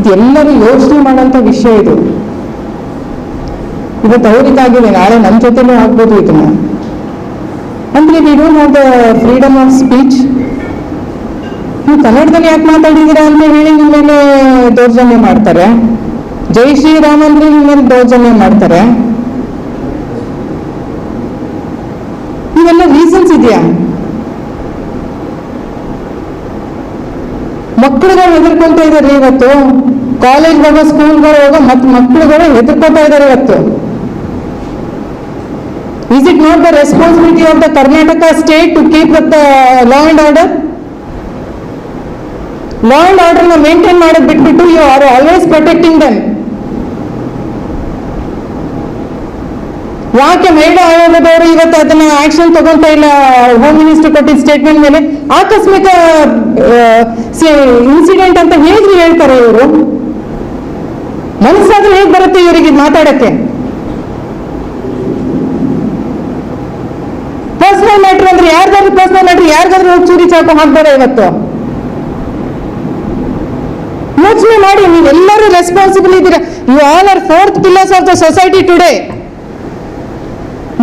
ಇದು ಎಲ್ಲರೂ ಯೋಚನೆ ಮಾಡೋಂಥ ವಿಷಯ ಇದು. ಇವತ್ತು ಅವ್ರಿಗಾಗಿದೆ ನಾಳೆ ನಮ್ಮ ಜೊತೆಲೂ ಆಗ್ಬೋದು ಇದನ್ನ ಅಂದ್ರೆ we don't have the freedom of speech ನೀವು ಕನ್ನಡದಲ್ಲಿ ಯಾಕೆ ಮಾತಾಡಿದ್ದೀರಾ ಅಂತ ಹೇಳಿ ನಿಮ್ಮ ಮೇಲೆ ದೌರ್ಜನ್ಯ ಮಾಡ್ತಾರೆ. ಜೈ ಶ್ರೀರಾಮ್ ಅಂದ್ರೆ ನಿಮ್ಮ ಮೇಲೆ ದೌರ್ಜನ್ಯ ಮಾಡ್ತಾರೆ. ಇವೆಲ್ಲ ರೀಸನ್ಸ್ ಇದೆಯಾ? ಮಕ್ಕಳುಗಳು ಹೆದರ್ಕೊಂತ ಇದಾರೆ ಇವತ್ತು. ಕಾಲೇಜ್ ಹೋಗೋ ಸ್ಕೂಲ್ಗಳು ಹೋಗೋ ಮತ್ತೆ ಮಕ್ಕಳುಗಳು ಹೆದರ್ಕೋತಾ ಇದ್ದಾರೆ ಇವತ್ತು. Is it not the responsibility of the Karnataka state to keep the law and order law ಅಂಡ್ನ maintain ಮಾಡೋದು ಬಿಟ್ಬಿಟ್ಟು you are always protecting them ಯಾಕೆ ಮಹಿಳಾ ಆಯೋಗದವರು ಇವತ್ತು ಅದನ್ನ ಆಕ್ಷನ್ ತಗೊಂತ ಇಲ್ಲ ಹೋಮ್ ಮಿನಿಸ್ಟರ್ ಕೊಟ್ಟಿದ್ದ ಸ್ಟೇಟ್ಮೆಂಟ್ ಮೇಲೆ ಆಕಸ್ಮಿಕ ಇನ್ಸಿಡೆಂಟ್ ಅಂತ ಹೇಗೆ ಹೇಳ್ತಾರೆ ಇವರು? ಮನಸ್ಸಾದ್ರೆ ಹೇಗ್ ಬರುತ್ತೆ ಇವರಿಗೆ ಮಾತಾಡಕ್ಕೆ? ಪರ್ಸನಲ್ ಮ್ಯಾಟರ್ ಅಂದ್ರೆ ಯಾರ್ದಾದ್ರು ಪರ್ಸನಲ್ ಮ್ಯಾಟರ್ ಯಾರಿಗಾದ್ರೂ ಚೂರಿ ಚಾಕು ಹಾಕ್ತಾರೆ ಇವತ್ತು? ಯೋಚನೆ ಮಾಡಿ, ನೀವೆಲ್ಲರೂ ರೆಸ್ಪಾನ್ಸಿಬಲ್ ಇದ್ದೀರಾ. You all are fourth pillars of the society today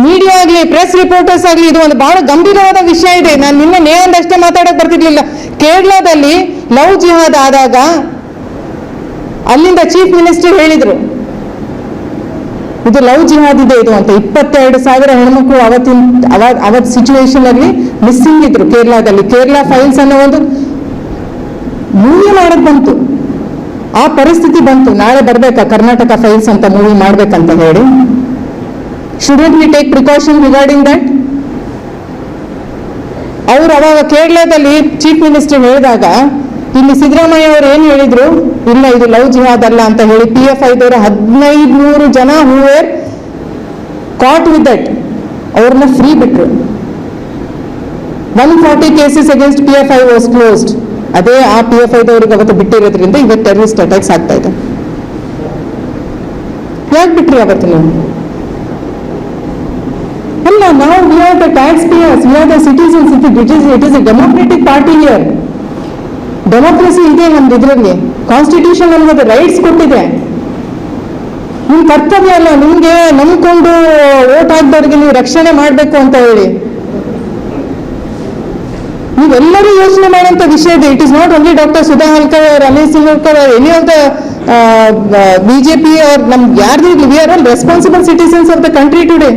media ಆಗಲಿ ಪ್ರೆಸ್ ರಿಪೋರ್ಟರ್ಸ್ ಆಗಲಿ ಇದು ಒಂದು ಬಹಳ ಗಂಭೀರವಾದ ವಿಷಯ ಇದೆ. ನಾನು ನಿನ್ನೆ ನೇಹಂದಷ್ಟೇ ಮಾತಾಡಕ್ ಬರ್ತಿರ್ಲಿಲ್ಲ. ಕೇರಳದಲ್ಲಿ ಲವ್ ಜಿಹಾದ್ ಆದಾಗ ಅಲ್ಲಿಂದ ಚೀಫ್ ಮಿನಿಸ್ಟರ್ ಹೇಳಿದ್ರು, ಇದು ಲವ್ ಜಿಹಾದ್ ಇದೆ, ಇದು ಅಂತ ಇಪ್ಪತ್ತೆರಡು ಸಾವಿರ ಹೆಣ್ಮಕ್ಳು ಅವತ್ತಿನ ಅವ ಅವತ್ ಸಿಚುವೇಶನ್ ಅಲ್ಲಿ ಮಿಸ್ಸಿಂಗ್ ಇದ್ರು ಕೇರಳದಲ್ಲಿ. ಕೇರಳ ಫೈಲ್ಸ್ ಅನ್ನೋ ಒಂದು ಮೂವಿ ಮಾಡಕ್ ಬಂತು. ಆ ಪರಿಸ್ಥಿತಿ ಬಂತು. ನಾಳೆ ಬರ್ಬೇಕಾ? ಕರ್ನಾಟಕ ಫೈಲ್ಸ್ ಅಂತ ಮೂವಿ ಮಾಡ್ಬೇಕಂತ ಹೇಳಿ. Shouldn't we take precaution regarding that ಅವರು ಅವಾಗ ಕೇರಳದಲ್ಲಿ ಚೀಫ್ ಮಿನಿಸ್ಟರ್ ಹೇಳಿದಾಗ, ಇಲ್ಲಿ ಸಿದ್ದರಾಮಯ್ಯ ಅವರು ಏನು ಹೇಳಿದ್ರು? ಇಲ್ಲ, ಇದು ಲವ್ ಜಿಹಾದ್ ಅಲ್ಲ ಅಂತ ಹೇಳಿ ಪಿ ಎಫ್ ಐದವರು ಹದಿನೈದು ನೂರು ಜನ who were caught with that ಅವ್ರನ್ನ ಫ್ರೀ ಬಿಟ್ರು. One forty cases against P F I was closed ಅದೇ ಆ ಪಿ ಎಫ್ ಐದವ್ರಿಗೆ ಅವತ್ತು ಬಿಟ್ಟಿರೋದ್ರಿಂದ ಇವತ್ತು ಟೆರರಿಸ್ಟ್ ಅಟ್ಯಾಕ್ಸ್ ಆಗ್ತಾ ಇದೆ. ಯಾಕೆ ಬಿಟ್ರಿ ಅವತ್ತು ನೀವು? ಅಲ್ಲ ನಾವು are the taxpayers, tax are the citizens, it is, it is a democratic party here. Democracy ಇದೆ ನಮ್ದು ಇದರಲ್ಲಿ. ಕಾನ್ಸ್ಟಿಟ್ಯೂಷನ್ ನಮ್ಗೆ ರೈಟ್ಸ್ ಕೊಟ್ಟಿದೆ. ನಿಮ್ ಕರ್ತವ್ಯ ಅಲ್ಲ ನಿಮ್ಗೆ ನಂಬ್ಕೊಂಡು ಓಟ್ ಹಾಕ್ದವ್ರಿಗೆ ನೀವು ರಕ್ಷಣೆ ಮಾಡಬೇಕು ಅಂತ ಹೇಳಿ. ನೀವೆಲ್ಲರೂ ಯೋಚನೆ ಮಾಡುವಂತ ವಿಷಯ ಇದೆ. It is not only doctor Sudha Halkar Ramesh Singkar any of the BJP ಅವ್ರ ನಮ್ಗೆ ಯಾರ್ದು ಇರ್ಲಿ we are all responsible citizens of the country today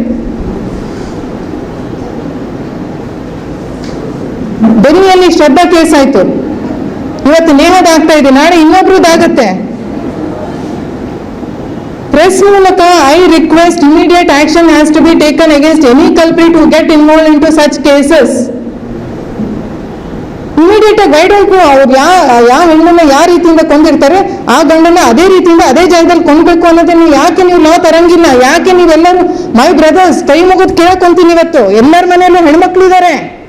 ಬೆನ್ನಿಯಲ್ಲಿ Shraddha case ಆಯ್ತು. ಇವತ್ತು ನೇಹದಾಗ್ತಾ ಇದೆ. ನಾಳೆ ಇನ್ನೊಬ್ರದ್ದಾಗತ್ತೆ ಪ್ರೆಸ್ ಮೂಲಕ I request immediate action has to be taken against any culprit to get involve in to such cases immediate ಆಗಿ ಗೈಡೆನ್ಸ್ ಅವ್ರು ಯಾವ ಯಾವ ಹೆಣ್ಣನ್ನ ಯಾವ ರೀತಿಯಿಂದ ಕೊಂದಿರ್ತಾರೆ, ಆ ಗಂಡನ್ನ ಅದೇ ರೀತಿಯಿಂದ ಅದೇ ಜಾಗದಲ್ಲಿ ಕೊಂಡ್ಬೇಕು ಅನ್ನೋದನ್ನ ಯಾಕೆ ನೀವು ಲಾ ತರಂಗಿಲ್ಲ? ಯಾಕೆ ನೀವೆಲ್ಲರೂ ಮೈ ಬ್ರದರ್ಸ್ ಕೈ ಮುಗಿದು ಕೇಳ್ಕೊಂತೀನಿ ಇವತ್ತು. ಎಲ್ಲರ ಮನೆಯಲ್ಲೂ ಹೆಣ್ಮಕ್ಳು ಇದ್ದಾರೆ